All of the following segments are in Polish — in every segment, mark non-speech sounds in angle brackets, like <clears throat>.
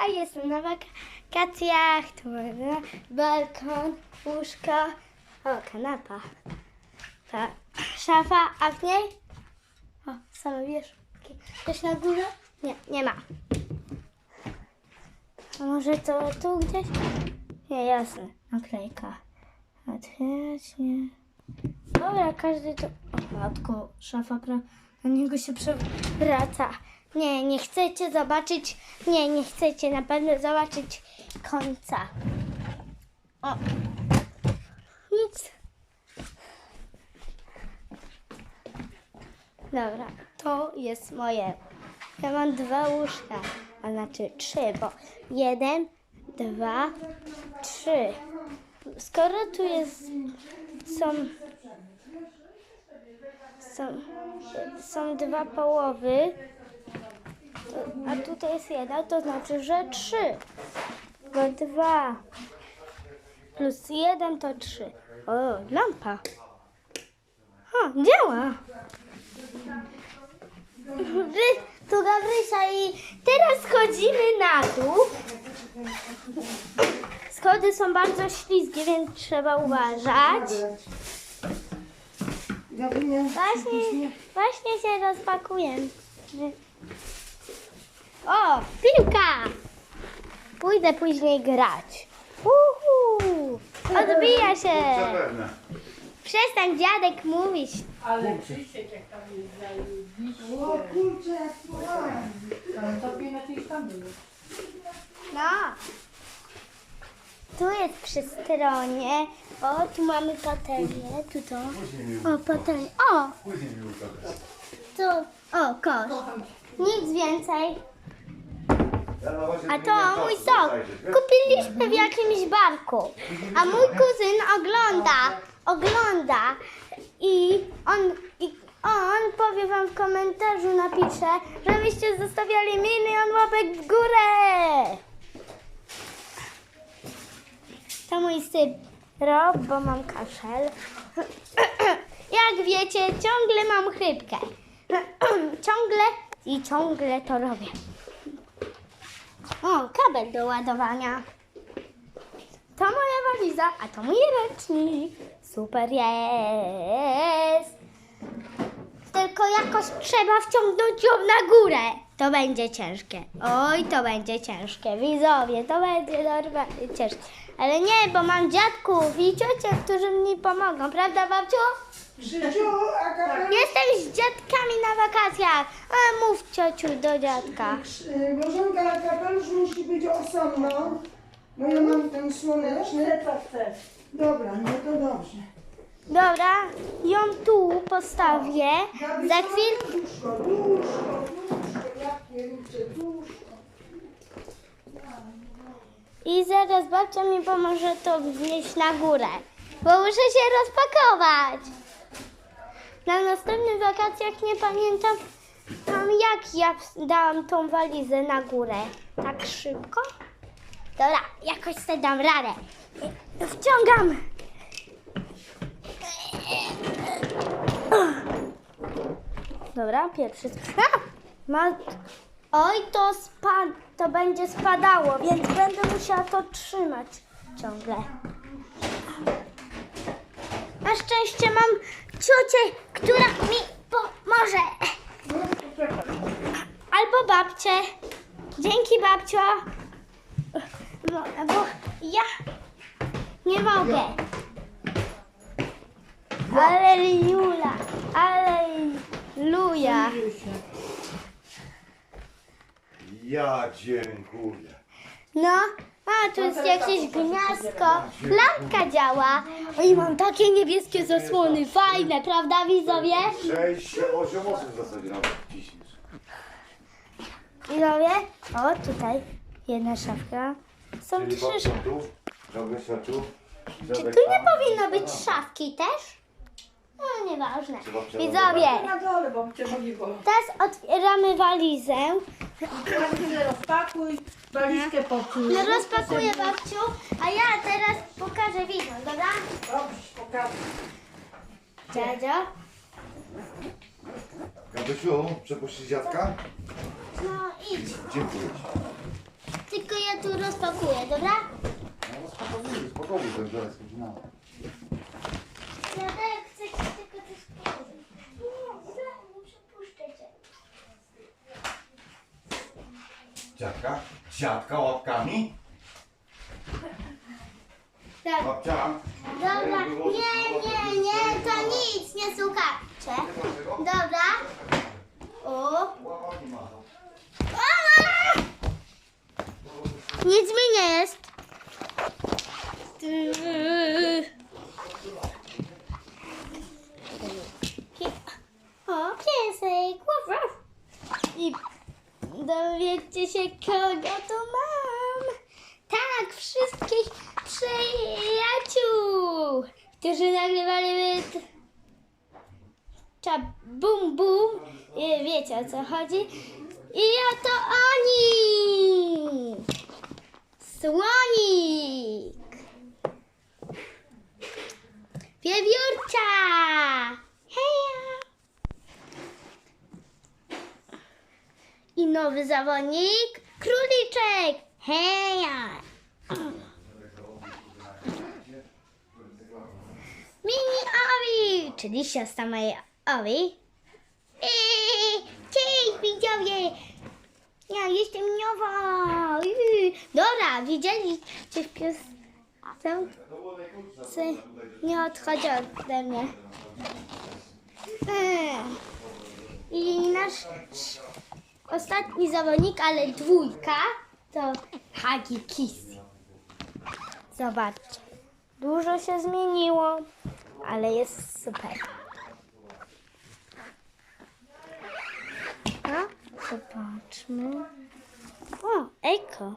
A jestem na wakacjach, tu mamy balkon, łóżko, o kanapa, ta szafa, a w niej, o same wieszki. Coś na górze? Nie, nie ma. A może to tu gdzieś? Nie, jasne, naklejka. Otwierać, nie. Dobra, każdy to... O matko, szafa pra... na niego się przewraca. Nie, nie chcecie zobaczyć... Nie, nie chcecie na pewno zobaczyć końca. O. Nic. Dobra, to jest moje. Ja mam dwa łóżka, a znaczy trzy, bo jeden, dwa, trzy. Skoro tu jest, są, są, są dwa połowy, a tutaj jest jedna, to znaczy, że trzy. Bo dwa plus jeden to trzy. O, lampa. O, działa. Tu Gabrysia i teraz schodzimy na dół. Schody są bardzo śliskie, więc trzeba uważać. Właśnie, właśnie się rozpakuję. O, piłka! Pójdę później grać. Uhu! Odbija się! Zapewne. Przestań dziadek mówić. Ale Krzysiek jak tam jest zajebiście. o kurczę, jak tobie na tej tam było. No. Tu jest przy stronie. O, tu mamy patelnię. Tu to. Później mi, O, patelnię. O, później mi ukażesz. tu. O, kosz. Nic więcej. A to mój sok. Kupiliśmy w jakimś barku. A mój kuzyn ogląda, ogląda i on, i on powie wam w komentarzu, napisze, żebyście zostawiali milion łapek w górę. To mój syrop, bo mam kaszel. <clears throat> Jak wiecie, ciągle mam chrypkę. <clears throat> Ciągle i ciągle to robię. O, kabel do ładowania. To moja waliza, a to mój ręcznik. Super jest. Tylko jakoś trzeba wciągnąć ją na górę. To będzie ciężkie. Oj, to będzie ciężkie. Widzowie, to będzie normalnie ciężkie. Ale nie, bo mam dziadków i ciocie, którzy mi pomogą. Prawda, babciu? Krzysiu, a kapelusz, Jestem z dziadkami na wakacjach. A mów ciociu do dziadka. y, Bożenka, ale kapelusz musi być osobno, bo ja mam ten słoneczny. Chcę co chcesz. Dobra, no to dobrze. Dobra, ją tu postawię. Za chwilkę. Duszko, I zaraz babcia mi pomoże to wnieść na górę, bo muszę się rozpakować. Na następnych wakacjach nie pamiętam, tam jak ja dałam tą walizę na górę. Tak szybko? Dobra, jakoś sobie dam radę. Wciągam. Dobra, pierwszy. A! Ma... Oj, to, spa... to będzie spadało, więc będę musiała to trzymać ciągle. Na szczęście mam ciocię, która mi pomoże. Albo babcię. Dzięki babcio. No, bo ja nie mogę. Aleluja. Aleluja. Ja dziękuję. No, a tu jest jakieś gniazdko. Lampka działa. Oj, mam takie niebieskie zasłony. Fajne, prawda widzowie? 6, 8 osób w zasadzie nawet ciśniesz. Widzowie? O, tutaj jedna szafka. Są Czyli trzy szafki. tu, Czy tu nie powinno być szafki też? No, nieważne. Widzowie, Na dole, bo cię boli bo. teraz otwieramy walizę. Walizkę rozpakuj, walizkę poczuj. No rozpakuję babciu, a ja teraz pokażę widzom, dobra? Dobrze, pokażę. Dziadzio? Gabrysiu, przepuścić dziadka? No idź. Dziękuję ci. Tylko tu rozpakuję, dobra? No spokojnie, spokojnie, ten zaraz godzina. Ja tak chcę ci tylko coś powiedzieć. Nie, nie przepuszczę cię. Dziadka łapkami? Tak. Babcia? Dobra, nie, nie, nie, to nic, nie słuchajcie. Dobra. O. Łapami ma. A! Nic mi nie jest. O, piesek. Waf, waf. I dowiedzcie się, kogo tu mam. Tak, wszystkich przyjaciół, którzy nagrywali t- cza bum bum. I Wiecie o co chodzi. I oto oni! Słonik! Wiewiórka! Heja! I nowy zawodnik, króliczek! Heja! Mini Owi, czyli siostra mojej Owi. Eee, Cześć widzowie! Ja jestem nowa! Dobra, widzieliście w piosence? Nie odchodzi ode mnie. Eee, I nasz ostatni zawodnik, ale dwójka, to Hagi Kiss. Zobaczcie. Dużo się zmieniło, ale jest super. A, zobaczmy. O, Eko.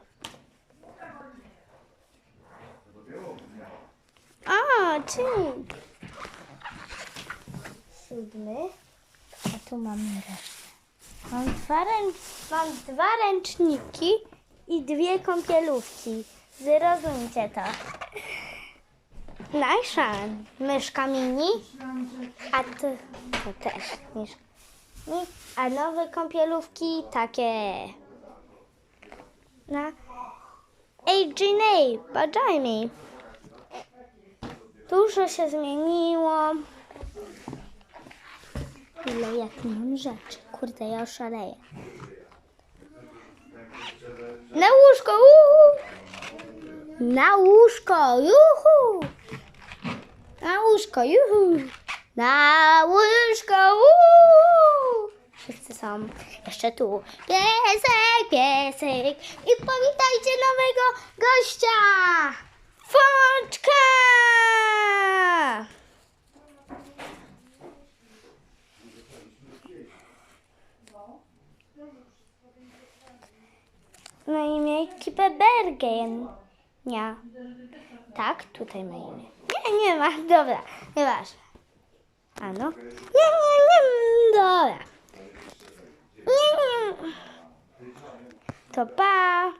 A, czyli siódmy. A tu mamy resztę. Mam dwa, ręcz, mam dwa ręczniki i dwie kąpielówki. Zrozumcie to. Nasza myszka mini, a ty to też myszka. A nowe kąpielówki takie na AGNA, Bajami. Dużo się zmieniło. Ile jak mam rzeczy. Kurde, ja oszaleję. Na łóżko, uhu! Na łóżko, juhu! Na łóżko, juhu! Na łóżko, uhu! Wszyscy są jeszcze tu. Piesek, piesek i powitajcie nowego gościa! Fączka! Na imię Kipebergen. Nie. Tak, tutaj ma imię. Nie, nie ma, dobra, nieważne. A no? Nie, nie, nie, dobra. Nie, nie. To pa.